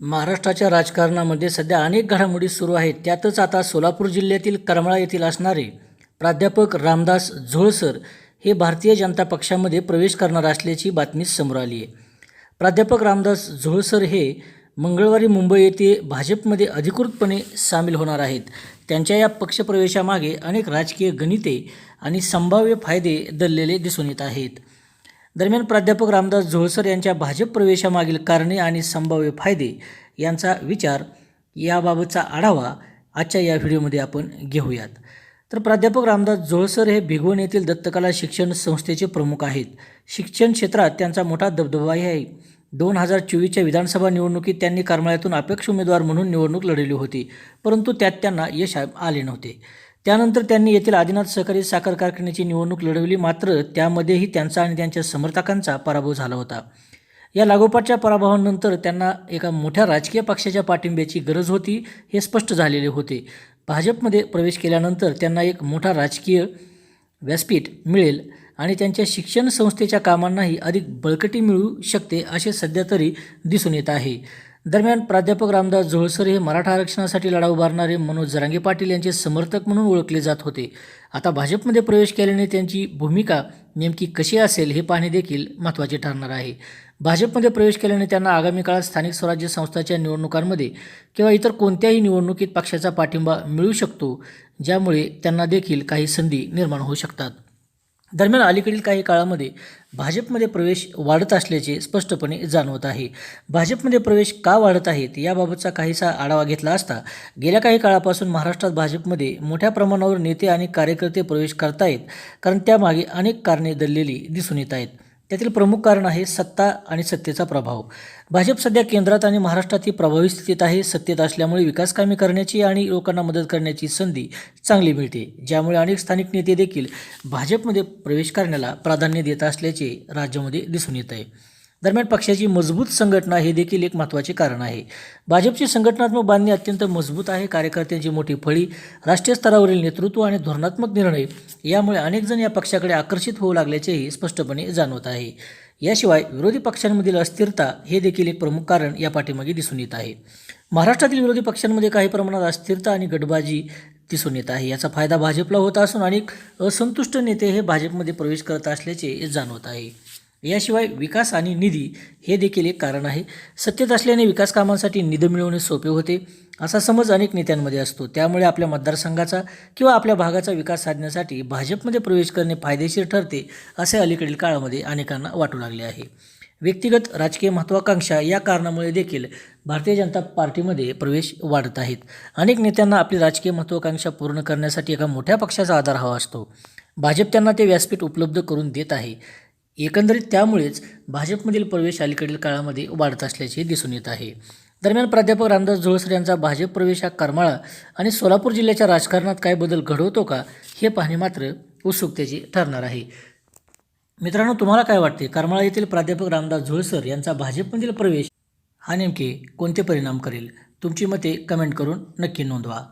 महाराष्ट्राच्या राजकारणामध्ये सध्या अनेक घडामोडी सुरू आहेत. त्यातच आता सोलापूर जिल्ह्यातील करमाळा येथील असणारे प्राध्यापक रामदास झोळसर हे भारतीय जनता पक्षामध्ये प्रवेश करणार असल्याची बातमी समोर आली आहे. प्राध्यापक रामदास झोळसर हे मंगळवारी मुंबई येथे भाजपमध्ये अधिकृतपणे सामील होणार आहेत. त्यांच्या या पक्षप्रवेशामागे अनेक राजकीय गणिते आणि संभाव्य फायदे दललेले दिसून येत आहेत. दरम्यान प्राध्यापक रामदास झोळसर यांच्या भाजप प्रवेशामागील कारणे आणि संभाव्य फायदे यांचा विचार याबाबतचा आढावा आजच्या या व्हिडिओमध्ये आपण घेऊयात. तर प्राध्यापक रामदास झोळसर हे भिगवण येथील दत्तकला शिक्षण संस्थेचे प्रमुख आहेत. शिक्षण क्षेत्रात त्यांचा मोठा दबदबाही आहे. दोन हजार चोवीसच्या विधानसभा निवडणुकीत त्यांनी करमाळ्यातून अपेक्ष उमेदवार म्हणून निवडणूक लढवली होती परंतु त्यात त्यांना यश आले नव्हते. त्यानंतर त्यांनी येथील आदिनाथ सहकारी साखर कारखान्याची निवडणूक लढवली. मात्र त्यामध्येही त्यांचा आणि त्यांच्या समर्थकांचा पराभव झाला होता. या लागोपाठच्या पराभवानंतर त्यांना एका मोठ्या राजकीय पक्षाच्या पाठिंब्याची गरज होती हे स्पष्ट झालेले होते. भाजपमध्ये प्रवेश केल्यानंतर त्यांना एक मोठा राजकीय व्यासपीठ मिळेल आणि त्यांच्या शिक्षण संस्थेच्या कामांनाही अधिक बळकटी मिळू शकते असे सध्या तरी दिसून येत आहे. दरम्यान प्राध्यापक रामदास झोळसर हे मराठा आरक्षणासाठी लढा उभारणारे मनोज जरांगे पाटील यांचे समर्थक म्हणून ओळखले जात होते. आता भाजपमध्ये प्रवेश केल्याने त्यांची भूमिका नेमकी कशी असेल हे पाहणे देखील महत्त्वाचे ठरणार आहे. भाजपमध्ये प्रवेश केल्याने त्यांना आगामी काळात स्थानिक स्वराज्य संस्थांच्या निवडणुकांमध्ये किंवा इतर कोणत्याही निवडणुकीत पक्षाचा पाठिंबा मिळू शकतो ज्यामुळे त्यांना देखील काही संधी निर्माण होऊ शकतात. दरम्यान अलीकडील काही काळामध्ये भाजपमध्ये प्रवेश वाढत असल्याचे स्पष्टपणे जाणवत आहे. भाजपमध्ये प्रवेश का वाढत आहेत याबाबतचा काहीसा आढावा घेतला असता गेल्या काही काळापासून महाराष्ट्रात भाजपमध्ये मोठ्या प्रमाणावर नेते आणि कार्यकर्ते प्रवेश करतायत कारण त्यामागे अनेक कारणे दडलेली दिसून येत आहेत. त्यातील प्रमुख कारण आहे सत्ता आणि सत्तेचा प्रभाव. भाजप सध्या केंद्रात आणि महाराष्ट्रात ही प्रभावी स्थितीत आहे. सत्तेत असल्यामुळे विकास कामे करण्याची आणि लोकांना मदत करण्याची संधी चांगली मिळते. ज्यामुळे अनेक स्थानिक नेते देखील भाजपमध्ये प्रवेश करण्याला प्राधान्य देत असल्याचे राज्यामध्ये दिसून येत आहे. दरम्यान पक्षाची मजबूत संघटना हे देखील एक महत्त्वाचे कारण आहे. भाजपची संघटनात्मक बांधणी अत्यंत मजबूत आहे. कार्यकर्त्यांची मोठी फळी राष्ट्रीय स्तरावरील नेतृत्व आणि धोरणात्मक निर्णय यामुळे अनेकजण या पक्षाकडे आकर्षित होऊ लागल्याचेही स्पष्टपणे जाणवत आहे. याशिवाय विरोधी पक्षांमधील अस्थिरता हे देखील एक प्रमुख कारण या पाठीमागे दिसून येत आहे. महाराष्ट्रातील विरोधी पक्षांमध्ये काही प्रमाणात अस्थिरता आणि गटबाजी दिसून येत आहे. याचा फायदा भाजपला होत असून अनेक असंतुष्ट नेते हे भाजपमध्ये प्रवेश करत असल्याचे जाणवत आहे. याशिवाय विकास आणि निधी हे देखील एक कारण आहे. सत्तेत असल्याने विकास कामांसाठी निधी मिळवणे सोपे होते असा समज अनेक नेत्यांमध्ये असतो. त्यामुळे आपल्या मतदारसंघाचा किंवा आपल्या भागाचा विकास साधण्यासाठी भाजपमध्ये प्रवेश करणे फायदेशीर ठरते असे अलीकडील काळामध्ये अनेकांना वाटू लागले आहे. व्यक्तिगत राजकीय महत्त्वाकांक्षा या कारणामुळे देखील भारतीय जनता पार्टीमध्ये प्रवेश वाढत आहेत. अनेक नेत्यांना आपली राजकीय महत्त्वाकांक्षा पूर्ण करण्यासाठी एका मोठ्या पक्षाचा आधार हवा असतो. भाजप त्यांना ते व्यासपीठ उपलब्ध करून देत आहे. एकंदरीत त्यामुळेच भाजपमधील प्रवेश अलीकडील काळामध्ये वाढत असल्याचे दिसून येत आहे. दरम्यान प्राध्यापक रामदास जोळसर यांचा भाजप प्रवेश हा करमाळा आणि सोलापूर जिल्ह्याच्या राजकारणात काय बदल घडवतो का हे पाहणे मात्र उत्सुकतेचे ठरणार आहे. मित्रांनो तुम्हाला काय वाटते? करमाळा येथील प्राध्यापक रामदास झोळसर यांचा भाजपमधील प्रवेश हा नेमके कोणते परिणाम करेल? तुमची मते कमेंट करून नक्की नोंदवा.